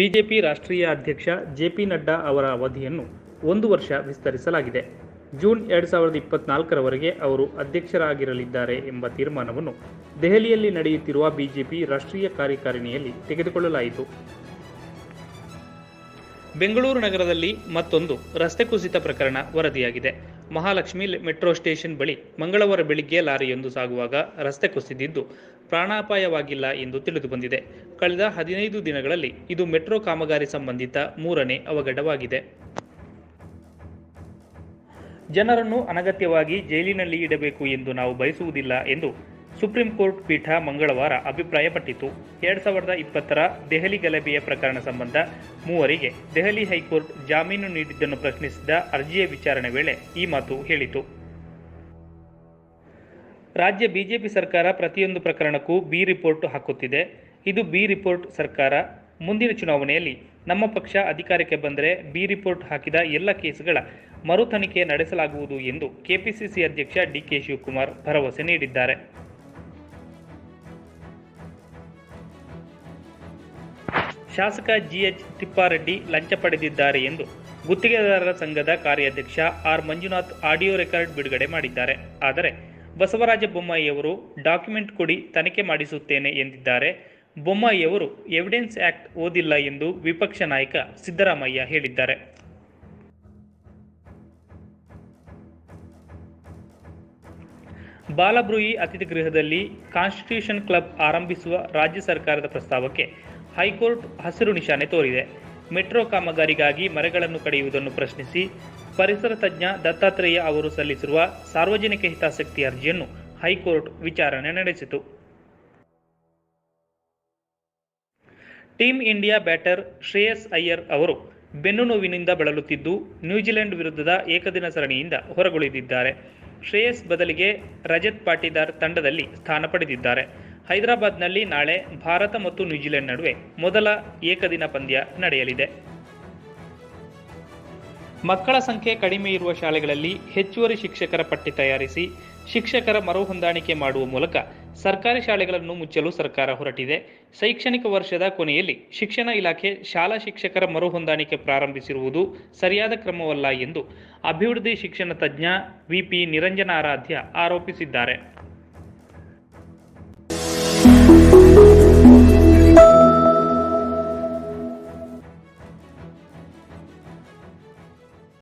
BJP ರಾಷ್ಟ್ರೀಯ ಅಧ್ಯಕ್ಷ J P Nadda ಅವರ ಅವಧಿಯನ್ನು ಒಂದು ವರ್ಷ ವಿಸ್ತರಿಸಲಾಗಿದೆ. ಜೂನ್ ಎರಡು ಸಾವಿರದ ಇಪ್ಪತ್ನಾಲ್ಕರವರೆಗೆ ಅವರು ಅಧ್ಯಕ್ಷರಾಗಿರಲಿದ್ದಾರೆ ಎಂಬ ತೀರ್ಮಾನವನ್ನು ದೆಹಲಿಯಲ್ಲಿ ನಡೆಯುತ್ತಿರುವ ಬಿಜೆಪಿ ರಾಷ್ಟ್ರೀಯ ಕಾರ್ಯಕಾರಿಣಿಯಲ್ಲಿ ತೆಗೆದುಕೊಳ್ಳಲಾಯಿತು. ಬೆಂಗಳೂರು ನಗರದಲ್ಲಿ ಮತ್ತೊಂದು ರಸ್ತೆ ಕುಸಿತ ಪ್ರಕರಣ ವರದಿಯಾಗಿದೆ. ಮಹಾಲಕ್ಷ್ಮಿ ಮೆಟ್ರೋ ಸ್ಟೇಷನ್ ಬಳಿ ಮಂಗಳವಾರ ಬೆಳಿಗ್ಗೆ ಲಾರಿಯೊಂದು ಸಾಗುವಾಗ ರಸ್ತೆ ಕುಸಿದಿದ್ದು ಪ್ರಾಣಾಪಾಯವಾಗಿಲ್ಲ ಎಂದು ತಿಳಿದುಬಂದಿದೆ. ಕಳೆದ ಹದಿನೈದು ದಿನಗಳಲ್ಲಿ ಇದು ಮೆಟ್ರೋ ಕಾಮಗಾರಿ ಸಂಬಂಧಿತ ಮೂರನೇ ಅವಘಡವಾಗಿದೆ. ಜನರನ್ನು ಅನಗತ್ಯವಾಗಿ ಜೈಲಿನಲ್ಲಿ ಇಡಬೇಕು ಎಂದು ನಾವು ಬಯಸುವುದಿಲ್ಲ ಎಂದು ಸುಪ್ರೀಂ ಕೋರ್ಟ್ ಪೀಠ ಮಂಗಳವಾರ ಅಭಿಪ್ರಾಯಪಟ್ಟಿತು. ಎರಡ್ ಸಾವಿರದ ಇಪ್ಪತ್ತರ ದೆಹಲಿ ಗಲಭೆಯ ಪ್ರಕರಣ ಸಂಬಂಧ ಮೂವರಿಗೆ ದೆಹಲಿ ಹೈಕೋರ್ಟ್ ಜಾಮೀನು ನೀಡಿದ್ದನ್ನು ಪ್ರಶ್ನಿಸಿದ ಅರ್ಜಿಯ ವಿಚಾರಣೆ ವೇಳೆ ಈ ಮಾತು ಹೇಳಿತು. ರಾಜ್ಯ ಬಿಜೆಪಿ ಸರ್ಕಾರ ಪ್ರತಿಯೊಂದು ಪ್ರಕರಣಕ್ಕೂ ಬಿ ರಿಪೋರ್ಟ್ ಹಾಕುತ್ತಿದೆ. ಇದು ಬಿ ರಿಪೋರ್ಟ್ ಸರ್ಕಾರ. ಮುಂದಿನ ಚುನಾವಣೆಯಲ್ಲಿ ನಮ್ಮ ಪಕ್ಷ ಅಧಿಕಾರಕ್ಕೆ ಬಂದರೆ ಬಿ ರಿಪೋರ್ಟ್ ಹಾಕಿದ ಎಲ್ಲ ಕೇಸುಗಳ ಮರು ತನಿಖೆ ನಡೆಸಲಾಗುವುದು ಎಂದು ಕೆಪಿಸಿಸಿ ಅಧ್ಯಕ್ಷ ಡಿಕೆ ಶಿವಕುಮಾರ್ ಭರವಸೆ ನೀಡಿದ್ದಾರೆ. ಶಾಸಕ ಜಿಎಚ್ ತಿಪ್ಪಾರೆಡ್ಡಿ ಲಂಚ ಪಡೆದಿದ್ದಾರೆ ಎಂದು ಗುತ್ತಿಗೆದಾರರ ಸಂಘದ ಕಾರ್ಯಾಧ್ಯಕ್ಷ ಆರ್ ಮಂಜುನಾಥ್ ಆಡಿಯೋ ರೆಕಾರ್ಡ್ ಬಿಡುಗಡೆ ಮಾಡಿದ್ದಾರೆ. ಆದರೆ ಬಸವರಾಜ ಬೊಮ್ಮಾಯಿಯವರು ಡಾಕ್ಯುಮೆಂಟ್ ಕೊಡಿ ತನಿಖೆ ಮಾಡಿಸುತ್ತೇನೆ ಎಂದಿದ್ದಾರೆ. ಬೊಮ್ಮಾಯಿಯವರು ಎವಿಡೆನ್ಸ್ ಆಕ್ಟ್ ಓದಿಲ್ಲ ಎಂದು ವಿಪಕ್ಷ ನಾಯಕ ಸಿದ್ದರಾಮಯ್ಯ ಹೇಳಿದ್ದಾರೆ. ಬಾಲಬ್ರೂಯಿ ಅತಿಥಿ ಗೃಹದಲ್ಲಿ ಕಾನ್ಸ್ಟಿಟ್ಯೂಷನ್ ಕ್ಲಬ್ ಆರಂಭಿಸುವ ರಾಜ್ಯ ಸರ್ಕಾರದ ಪ್ರಸ್ತಾವಕ್ಕೆ ಹೈಕೋರ್ಟ್ ಹಸಿರು ನಿಶಾನೆ ತೋರಿದೆ. ಮೆಟ್ರೋ ಕಾಮಗಾರಿಗಾಗಿ ಮರಗಳನ್ನು ಕಡಿಯುವುದನ್ನು ಪ್ರಶ್ನಿಸಿ ಪರಿಸರ ತಜ್ಞ ದತ್ತಾತ್ರೇಯ ಅವರು ಸಲ್ಲಿಸಿರುವ ಸಾರ್ವಜನಿಕ ಹಿತಾಸಕ್ತಿ ಅರ್ಜಿಯನ್ನು ಹೈಕೋರ್ಟ್ ವಿಚಾರಣೆ ನಡೆಸಿತು. Team India batter Shreyas Iyer ಅವರು ಬೆನ್ನು ನೋವಿನಿಂದ ಬಳಲುತ್ತಿದ್ದು, ನ್ಯೂಜಿಲೆಂಡ್ ವಿರುದ್ಧದ ಏಕದಿನ ಸರಣಿಯಿಂದ ಹೊರಗುಳಿದಿದ್ದಾರೆ. ಶ್ರೇಯಸ್ ಬದಲಿಗೆ ರಜತ್ ಪಾಟೀದಾರ್ ತಂಡದಲ್ಲಿ ಸ್ಥಾನ ಪಡೆದಿದ್ದಾರೆ. ಹೈದರಾಬಾದ್ನಲ್ಲಿ ನಾಳೆ ಭಾರತ ಮತ್ತು ನ್ಯೂಜಿಲೆಂಡ್ ನಡುವೆ ಮೊದಲ ಏಕದಿನ ಪಂದ್ಯ ನಡೆಯಲಿದೆ. ಮಕ್ಕಳ ಸಂಖ್ಯೆ ಕಡಿಮೆ ಇರುವ ಶಾಲೆಗಳಲ್ಲಿ ಹೆಚ್ಚುವರಿ ಶಿಕ್ಷಕರ ಪಟ್ಟಿ ತಯಾರಿಸಿ ಶಿಕ್ಷಕರ ಮರುಹೊಂದಾಣಿಕೆ ಮಾಡುವ ಮೂಲಕ ಸರ್ಕಾರಿ ಶಾಲೆಗಳನ್ನು ಮುಚ್ಚಲು ಸರ್ಕಾರ ಹೊರಟಿದೆ. ಶೈಕ್ಷಣಿಕ ವರ್ಷದ ಕೊನೆಯಲ್ಲಿ ಶಿಕ್ಷಣ ಇಲಾಖೆ ಶಾಲಾ ಶಿಕ್ಷಕರ ಮರುಹೊಂದಾಣಿಕೆ ಪ್ರಾರಂಭಿಸಿರುವುದು ಸರಿಯಾದ ಕ್ರಮವಲ್ಲ ಎಂದು ಅಭಿವೃದ್ಧಿ ಶಿಕ್ಷಣ ತಜ್ಞ ವಿಪಿ ನಿರಂಜನಾರಾಧ್ಯ ಆರೋಪಿಸಿದ್ದಾರೆ.